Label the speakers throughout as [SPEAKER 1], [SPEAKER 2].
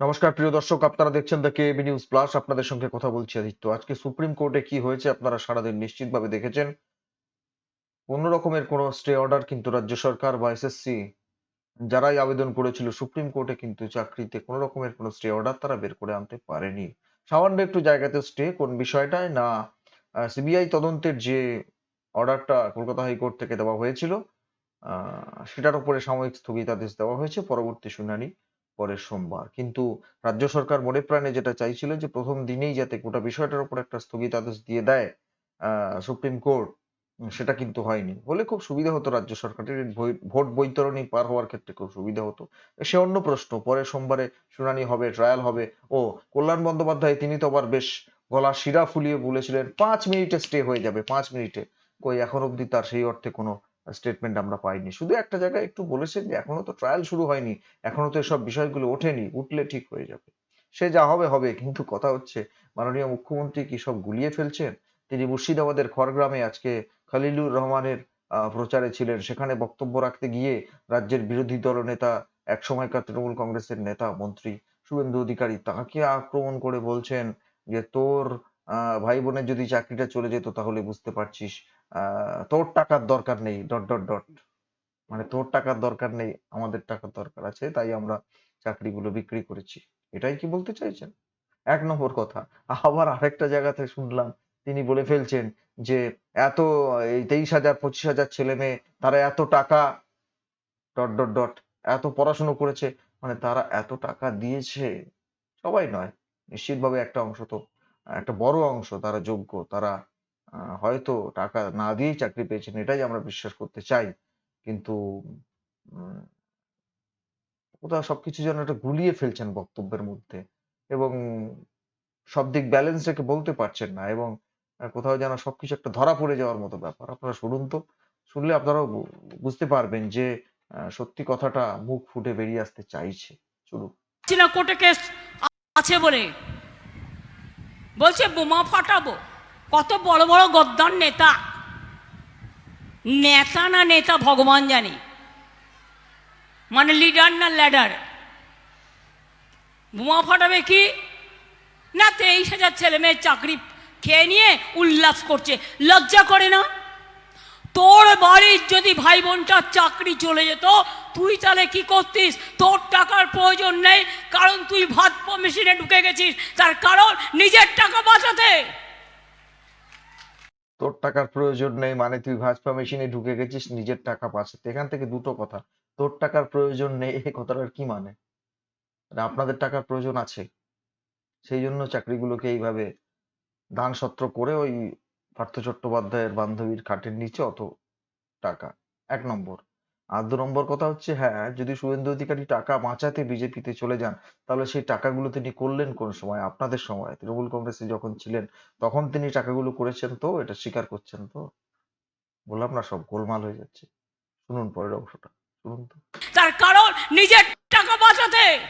[SPEAKER 1] নমস্কার, প্রিয় দর্শক, আপনারা দেখছেন দ্য কেবি নিউজ প্লাস আপনাদের সঙ্গে কথা বলছি আদিত্য। আজকে সুপ্রিম কোর্টে কি হয়েছে আপনারা সারাদিন নিশ্চিতভাবে দেখেছেন? কোন রকমের কোনো স্টে অর্ডার কিন্তু রাজ্য সরকার বা এসএসসি যারাই আবেদন করেছিল সুপ্রিম কোর্টে কিন্তু চাকরিতে কোনো রকমের কোনো স্টে অর্ডার তারা বের করে আনতে পারেনি। সামান্য একটু জায়গাতে স্টে কোন বিষয়টায় না। সিবিআই তদন্তের যে অর্ডারটা কলকাতা হাইকোর্ট থেকে দেওয়া হয়েছিল সেটার উপরে সাময়িক স্থগিতাদেশ দেওয়া হয়েছে। পরবর্তী শুনানি পরের সোমবার। কিন্তু রাজ্য সরকার মনে প্রাণে যেটা চাইছিল যে, প্রথম দিনেই যাতে গোটা বিষয়টার উপর একটা স্থগিতাদেশ দিয়ে দেয় সুপ্রিম কোর্ট সেটা কিন্তু হয়নি। হলে খুব সুবিধা হতো রাজ্য সরকারের ভোট- বৈতরণী পার হওয়ার ক্ষেত্রে খুব সুবিধা হতো। সে অন্য প্রশ্ন, পরের সোমবারে শুনানি হবে ট্রায়াল হবে। ও, কল্যাণ বন্দ্যোপাধ্যায়, তিনি তো আবার বেশ গলা শিরা ফুলিয়ে বলেছিলেন, পাঁচ মিনিটে স্টে হয়ে যাবে, পাঁচ মিনিটে। কই, এখন অবধি তার সেই অর্থে কোনো স্টেটমেন্ট আমরা পাইনি। শুধু একটা জায়গায় একটু বলেছেন যে, এখনও তো ট্রায়াল শুরু হয়নি, এখনও তো এসব বিষয়গুলো ওঠেনি, উঠলে ঠিক হয়ে যাবে। সে যা হবে হবে। কিন্তু কথা হচ্ছে, মাননীয় মুখ্যমন্ত্রী কি সব গুলিয়ে ফেলছেন? তিনি মুর্শিদাবাদের খড়গ্রামে আজকে খালিলুর রহমানের প্রচারে ছিলেন। সেখানে বক্তব্য রাখতে গিয়ে রাজ্যের বিরোধী দলনেতা এক সময়কার তৃণমূল কংগ্রেসের নেতা মন্ত্রী শুভেন্দু অধিকারী তাকে আক্রমণ করে বলছেন যে, তোর ভাই বোনের যদি চাকরিটা চলে যেত তাহলে বুঝতে পারছিস তোর টাকার দরকার নেই ডট ডট ডট মানে তোর টাকার দরকার নেই, আমাদের টাকার দরকার আছে, তাই আমরা চাকরিগুলো বিক্রি করেছি। এটাই কি বলতে চাইছেন? এক নম্বর কথা। আবার আরেকটা জায়গাতে শুনলাম, তিনি বলে ফেলছেন যে এত, এই তেইশ হাজার, পঁচিশ হাজার ছেলে মেয়ে, তারা এত টাকা ডট ডট ডট এত পড়াশুনো করেছে। মানে তারা এত টাকা দিয়েছে? সবাই নয়, নিশ্চিতভাবে একটা অংশ তো একটা বড় অংশ, তারা যোগ্য, তারা হয়তো টাকা না দিয়েই চাকরি পেয়েছেন, এটাই আমরা বিশ্বাস করতে চাই। কিন্তু কোথাও সবকিছু যেন একটা গুলিয়ে ফেলছেন বক্তব্যের মধ্যে এবং সব দিক ব্যালেন্স রেখে বলতে পারছেন না এবং কোথাও যেন সবকিছু একটা ধরা পড়ে যাওয়ার মতো ব্যাপার। আপনারা শুনুন তো, শুনলে আপনারাও বুঝতে পারবেন যে সত্যি কথাটা মুখ ফুটে বেরিয়ে আসতে চাইছে। শুনুন
[SPEAKER 2] কোর্টে কেস আছে বলে বলছে, বোমা ফাটাবো। কত বড় বড় গদ্দার নেতা। নেতা না নেতা, ভগবান জানি। মানে লিডার না ল্যাডার বোমা ফাটাবে কি? না তেইশ হাজার ছেলে মেয়ের চাকরি খেয়ে নিয়ে উল্লাস করছে। লজ্জা করে না? তোর বাড়ির যদি ভাই বোনটার চাকরি চলে যেত, তুই তাহলে কি করতিস? তোর টাকার প্রয়োজন নেই, কারণ তুই ভাত মেশিনে ঢুকে গেছিস। তার কারণ নিজের টাকা বাঁচাতে।
[SPEAKER 1] তোর টাকার প্রয়োজন নেই মানে তুই ভাজপা মেশিনে ঢুকে গেছিস, নিজের টাকা বাঁচাতে। এখান থেকে দুটো কথা। তোর টাকার প্রয়োজন নেই, এই কথাটার কি মানে? মানে আপনাদের টাকার প্রয়োজন আছে। সেই জন্য চাকরিগুলোকে এইভাবে দান সত্র করে ওই পার্থ চট্টোপাধ্যায়ের বান্ধবীর খাটের নিচে অত টাকা। এক নম্বর। আর দু নম্বর কথা হচ্ছে হ্যাঁ যদি শুভেন্দু অধিকারী টাকা বাঁচাতে বিজেপিতে চলে যান, তাহলে সেই টাকাগুলো তিনি করলেন কোন সময়? আপনাদের সময়। তৃণমূল কংগ্রেসে যখন ছিলেন, তখন তিনি টাকাগুলো করেছেন তো? এটা স্বীকার করছেন তো? বললাম না, সব গোলমাল হয়ে যাচ্ছে। শুনুন পরের অংশটা। শুনুন তো।
[SPEAKER 2] তার কারণ নিজের টাকা বাঁচাতে।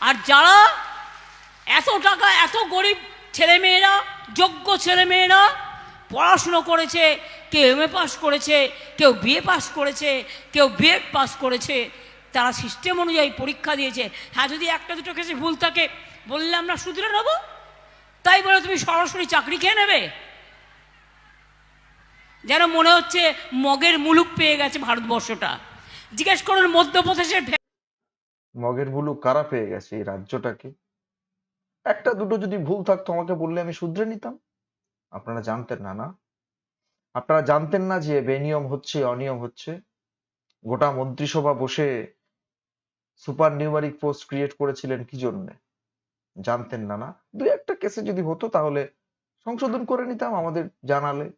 [SPEAKER 2] আর যারা এত টাকা, এত গরিব ছেলেমেয়েরা, যোগ্য ছেলেমেয়েরা পড়াশুনো করেছে, কেউ এম এ পাস করেছে, কেউ বিএ পাস করেছে, কেউ বিএড পাস করেছে, তারা সিস্টেম অনুযায়ী পরীক্ষা দিয়েছে। হ্যাঁ যদি একটা দুটো কেসে ভুল থাকে, বললে আমরা শুধরে নেব। তাই বলে তুমি সরাসরি চাকরি খেয়ে নেবে। যেন মনে হচ্ছে মগের মুলুক পেয়ে গেছে ভারতবর্ষটা। জিজ্ঞেস করুন মধ্যপ্রদেশের
[SPEAKER 1] মগের মুলুক কারা পেয়ে গেছে এই রাজ্যটাকে? একটা দুটো যদি ভুল থাকতো, আমাকে বললে আমি শুধরে নিতাম। আপনারা জানতেন না না? আপনারা জানতেন না যে বেনিয়ম হচ্ছে, অনিয়ম হচ্ছে? গোটা মন্ত্রিসভা বসে সুপার নিউমারিক পোস্ট ক্রিয়েট করেছিলেন কি জন্য? জানতেন না না? দুই একটা কেসে যদি হতো, তাহলে সংশোধন করে নিতাম, আমাদের জানালে।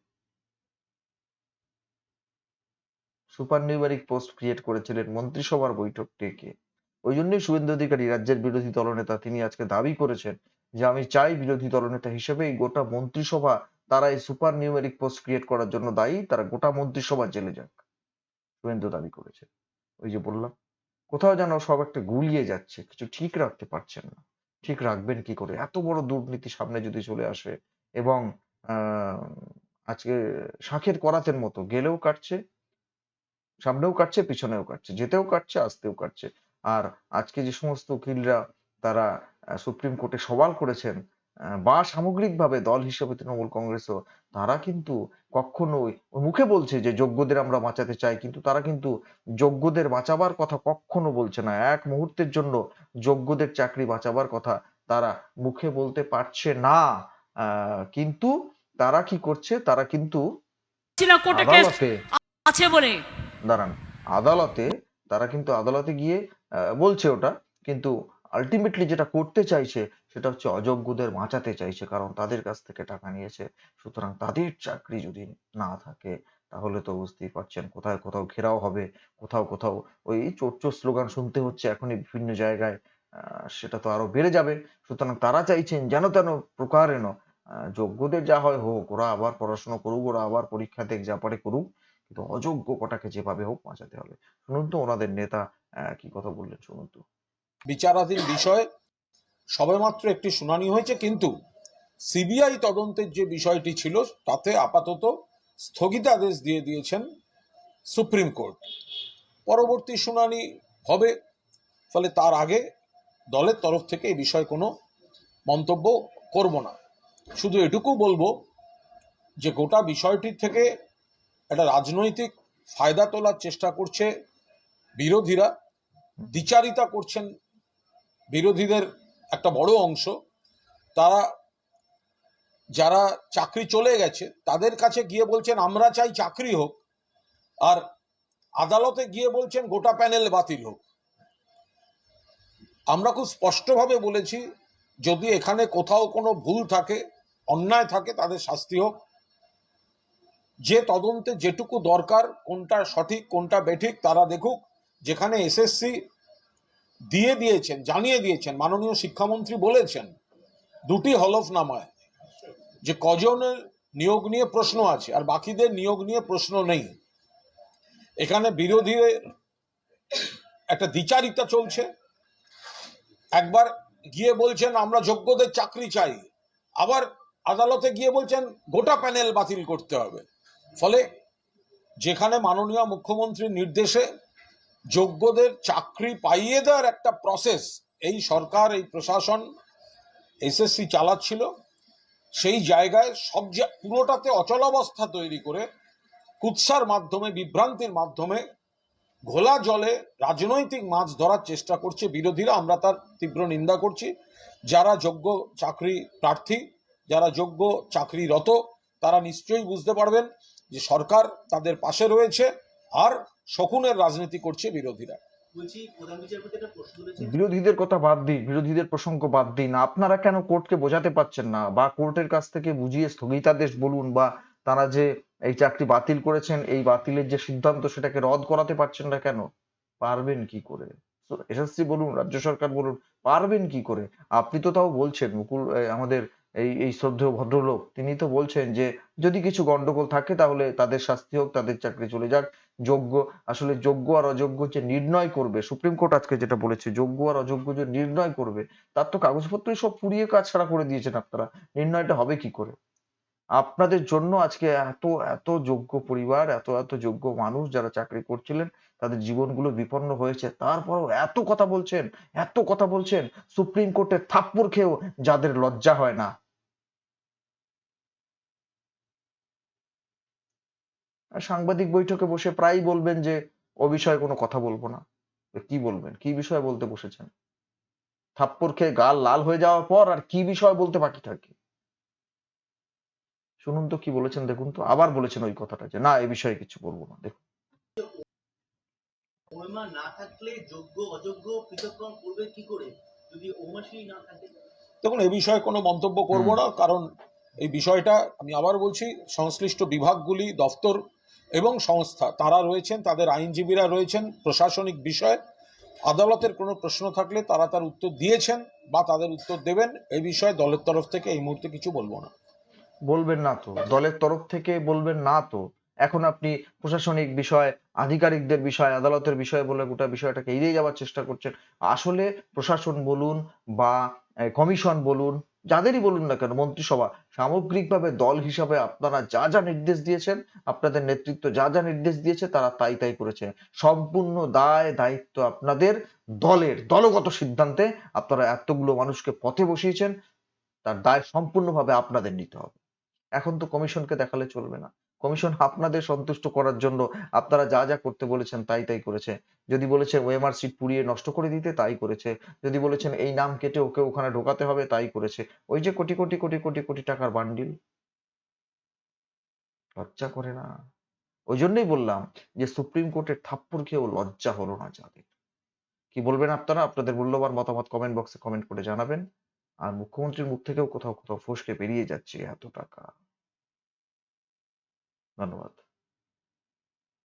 [SPEAKER 1] সুপার নিউমারিক পোস্ট ক্রিয়েট করেছিলেন মন্ত্রিসভার বৈঠক ডেকে। ওই জন্যই শুভেন্দু অধিকারী রাজ্যের বিরোধী দলনেতা তিনি আজকে দাবি করেছেন যে, আমি চাই বিরোধী দলনেতা হিসেবে এই গোটা মন্ত্রিসভা তারা এই সুপার নিউমেরিক পোস্ট ক্রিয়েট করার জন্য দায়ী, তারা গোটা মন্ত্রিসভা জেলে যাক। শুভেন্দু দাবি করেছে ওই যে বললাম, কোথাও যেন সব একটা গুলিয়ে যাচ্ছে, কিছু ঠিক রাখতে পারছেন না। ঠিক রাখবেন কি করে? এত বড় দুর্নীতি সামনে যদি চলে আসে এবং আজকে শাঁখের করাতের মতো গেলেও কাটছে, সামনেও কাটছে, পিছনেও কাটছে, যেতেও কাটছে, আসতেও কাটছে আর আজকে যে সমস্ত উকিলরা তারা সুপ্রিম কোর্টে সওয়াল করেছেন বা সামগ্রিকভাবে দল হিসেবে তৃণমূল কংগ্রেসও তারা কিন্তু কখনোই মুখে বলছে যে যোগ্যদের আমরা বাঁচাতে চাই কিন্তু তারা কিন্তু যোগ্যদের বাঁচাবার কথা কখনো বলছে না। এক মুহূর্তের জন্য যোগ্যদের চাকরি বাঁচাবার কথা তারা মুখে বলতে পারছে না। আহ, কিন্তু তারা কি করছে? তারা কিন্তু আদালতে
[SPEAKER 2] আছে বলে।
[SPEAKER 1] দাঁড়ান আদালতে তারা কিন্তু আদালতে গিয়ে বলছে ওটা। কিন্তু আলটিমেটলি যেটা করতে চাইছে, সেটা হচ্ছে অযোগ্যদের বাঁচাতে চাইছে, কারণ তাদের কাছ থেকে টাকা নিয়েছে। সুতরাং তাদের চাকরি যদি না থাকে, তাহলে তো বুঝতেই পারছেন কোথায় কোথাও ঘেরাও হবে, কোথাও কোথাও ওই চোর চোর স্লোগান শুনতে হচ্ছে এখনই বিভিন্ন জায়গায় সেটা তো আরও বেড়ে যাবে। সুতরাং তারা চাইছেন যেন তেন প্রকারেণ যোগ্যদের যা হয় হোক, ওরা আবার পড়াশোনা করুক, ওরা আবার পরীক্ষা দেখ যা পারে করুক। কিন্তু অযোগ্য কটাকে যেভাবে হোক বাঁচাতে হবে। শুনুন তো ওনাদের নেতা কি কথা বললেন, শুনুন তো।
[SPEAKER 3] বিচারাধীন বিষয় সবেমাত্র একটি শুনানি হয়েছে, কিন্তু সিবিআই তদন্তের যে বিষয়টি ছিল, তাতে আপাতত স্থগিতাদেশ দিয়ে দিয়েছেন সুপ্রিম কোর্ট। পরবর্তী শুনানি হবে, ফলে তার আগে দলের তরফ থেকে এই বিষয়ে কোনো মন্তব্য করব না। শুধু এটুকু বলব যে গোটা বিষয়টির থেকে একটা রাজনৈতিক ফায়দা তোলার চেষ্টা করছে বিরোধীরা, দ্বিচারিতা করছেন বিরোধীদের একটা বড় অংশ। তারা, যারা চাকরি চলে গেছে, তাদের কাছে গিয়ে বলছেন, আমরা চাই চাকরি হোক। আর আদালতে গিয়ে বলছেন, গোটা প্যানেল বাতিল হোক। আমরা খুব স্পষ্টভাবে বলেছি, যদি এখানে কোথাও কোনো ভুল থাকে, অন্যায় থাকে, তাদের শাস্তি হোক। যে তদন্তে যেটুকু দরকার, কোনটা সঠিক, কোনটা বেঠিক, তারা দেখুক। যেখানে এসএসসি দিয়ে দিয়েছেন, জানিয়ে দিয়েছেন, মাননীয় শিক্ষামন্ত্রী বলেছেন, দুটি হলফনামায় যে কজনের নিয়োগ নিয়ে প্রশ্ন আছে, আর বাকিদের নিয়োগ নিয়ে প্রশ্ন নেই। এখানে বিরোধীদের একটা দ্বিচারিতা চলছে। একবার গিয়ে বলছেন, আমরা যোগ্যদের চাকরি চাই। আবার আদালতে গিয়ে বলছেন, গোটা প্যানেল বাতিল করতে হবে। ফলে যেখানে মাননীয় মুখ্যমন্ত্রীর নির্দেশে যোগ্যদের চাকরি পাইয়ে দেওয়ার একটা প্রসেস এই সরকার, এই প্রশাসন, এসএসসি চালাচ্ছিল, সেই জায়গায় সব পুরোটাতে অচলাবস্থা তৈরি করে কুৎসার মাধ্যমে, বিভ্রান্তির মাধ্যমে ঘোলা জলে রাজনৈতিক মাছ ধরার চেষ্টা করছে। বিরোধীরা, আমরা তার তীব্র নিন্দা করছি। যারা যোগ্য চাকরি প্রার্থী, যারা যোগ্য চাকরিরত, তারা নিশ্চয়ই বুঝতে পারবেন যে সরকার তাদের পাশে রয়েছে আর শকুনের রাজনীতি করছে বিরোধীরা।
[SPEAKER 1] বিরোধীদের কথা বাদ দিন বিরোধীদের প্রসঙ্গ বাদ দিন আপনারা কেন কোর্টকে বোঝাতে পারছেন না? বা কোর্টের কাছ থেকে বুঝিয়ে স্থগিতাদেশ বলুন বা তারা যে এই চাকরি বাতিল করেছেন এই বাতিলের যে সিদ্ধান্ত সেটাকে রদ করাতে পারছেন না কেন? পারবেন কি করে? এসএসসি বলুন রাজ্য সরকার বলুন পারবেন কি করে? আপনি তো তাও বলছেন মুকুল আমাদের এই এই শ্রদ্ধেয় ভদ্রলোক, তিনি তো বলছেন যে, যদি কিছু গন্ডগোল থাকে তাহলে তাদের শাস্তি হোক, তাদের চাকরি চলে যাক। যোগ্য, আসলে যোগ্য আর অযোগ্য যে নির্ণয় করবে, সুপ্রিম কোর্ট আজকে যেটা বলেছে, যোগ্য আর অযোগ্য যে নির্ণয় করবে, তার তো কাগজপত্র সব পুড়িয়ে কাজ ছাড়া করে দিয়েছেন আপনারা। নির্ণয়টা হবে কি করে? আপনাদের জন্য আজকে এত এত যোগ্য পরিবার, এত এত যোগ্য মানুষ যারা চাকরি করছিলেন, তাদের জীবনগুলো বিপন্ন হয়েছে। তারপরেও এত কথা বলছেন, এত কথা বলছেন, সুপ্রিম কোর্টের থাপ্পড় খেয়েও যাদের লজ্জা হয় না। সাংবাদিক বৈঠকে বসে প্রায়ই বলবেন যে ও বিষয়ে কোনো কথা বলব না। তো কি বলবেন? কি বিষয়ে বলতে বসেছেন? থাপ্পড় খেয়ে গাল লাল হয়ে যাওয়ার পর আর কি বিষয় বলতে বাকি থাকে? শুনুন তো কি বলেছেন দেখুন তো। আবার বলেছেন ওই কথাটা যে না এ বিষয়ে কিছু বলব না। দেখুন।
[SPEAKER 4] না থাকলে যোগ্য অযোগ্য পৃথককরণ করবে কি করে? যদি ওমাসি না থাকে?
[SPEAKER 3] দেখুন এ বিষয়ে কোনো মন্তব্য করব না কারণ এই বিষয়টা আমি আবার বলছি সংশ্লিষ্ট বিভাগগুলি দপ্তর এবং সংস্থা, তারা রয়েছেন, তাদের আইনজীবীরা রয়েছেন, প্রশাসনিক বিষয় আদালতের কোনো প্রশ্ন থাকলে তারা তার উত্তর দিয়েছেন বা তাদের উত্তর দেবেন এই বিষয়ে দলের তরফ থেকে এই মুহূর্তে কিছু বলব না।
[SPEAKER 1] বলবেন না তো, দলের তরফ থেকে বলবেন না তো। এখন আপনি প্রশাসনিক বিষয়, আধিকারিকদের বিষয়, আদালতের বিষয় বলে গোটা বিষয়টাকে এড়িয়ে যাওয়ার চেষ্টা করছেন। আসলে প্রশাসন বলুন বা কমিশন বলুন যাদেরই বলুন না কেন, মন্ত্রিসভা, সামগ্রিকভাবে দল হিসাবে আপনারা যা যা নির্দেশ দিয়েছেন, আপনাদের নেতৃত্ব যা যা নির্দেশ দিয়েছে, তারা তাই তাই করেছে। সম্পূর্ণ দায়, দায়িত্ব আপনাদের দলের, দলগত সিদ্ধান্তে আপনারা এতগুলো মানুষকে পথে বসিয়েছেন, তার দায় সম্পূর্ণভাবে আপনাদের নিতে হবে। এখন তো কমিশনকে দেখালে চলবে না। কমিশন আপনাদের সন্তুষ্ট করার জন্য আপনারা যা যা করতে বলেছেন তাই তাই করেছে। যদি বলেছেন ওএমআর সিট পুড়িয়ে নষ্ট করে দিতে, তাই করেছে। যদি বলেছেন এই নাম কেটে ওকে ওখানে ঢোকাতে হবে, তাই করেছে। ওই যে কোটি কোটি কোটি কোটি কোটি টাকার বান্ডিল। লজ্জা করে না। ওই জন্যই বললাম যে সুপ্রিম কোর্টের থাপ্পড় খেয়েও লজ্জা হলো না যাদের। কি বলবেন আপনারা? আপনাদের মূল্যবান মতামত কমেন্ট বক্সে কমেন্ট করে জানাবেন। আর মুখ্যমন্ত্রীর মুখ থেকেও কোথাও কোথাও ফসকে বেরিয়ে যাচ্ছে এত টাকা। ধন্যবাদ।